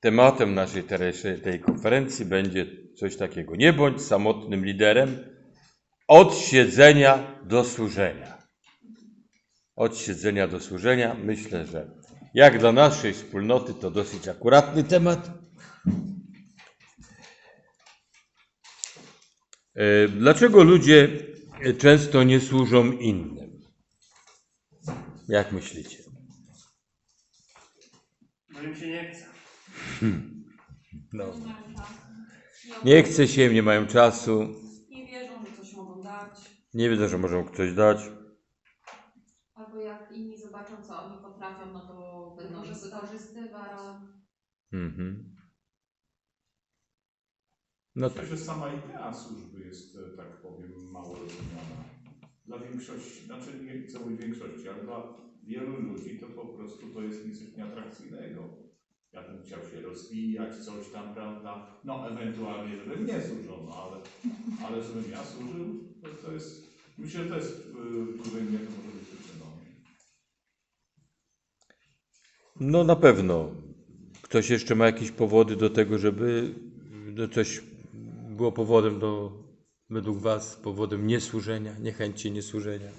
tematem naszej tej konferencji będzie coś takiego. Nie bądź samotnym liderem od siedzenia do służenia. Od siedzenia do służenia. Myślę, że jak dla naszej wspólnoty to dosyć akuratny temat. E, Dlaczego ludzie często nie służą innym? Jak myślicie? Bo im się nie chce. No. Nie chce się im, nie mają czasu, Nie wierzą, że coś mogą dać. nie wiedzą, że mogą coś dać. Albo jak inni zobaczą, co oni potrafią, no to będą wykorzystywać. Mhm. No tak. Myślę, że sama idea służby jest, e, tak powiem, mało rozumiana. Dla większości, znaczy nie chcę mówić większości, ale dla wielu ludzi to po prostu to jest nic nieatrakcyjnego. Ja bym chciał się rozwijać, coś tam, prawda? No ewentualnie, żebym nie służył, no ale, ale żebym ja służył, to, to jest, myślę, że to jest, yy, tutaj mnie to może być przyczyną. No na pewno. Ktoś jeszcze ma jakieś powody do tego, żeby no coś było powodem do, według Was, powodem niesłużenia, niechęci niesłużenia.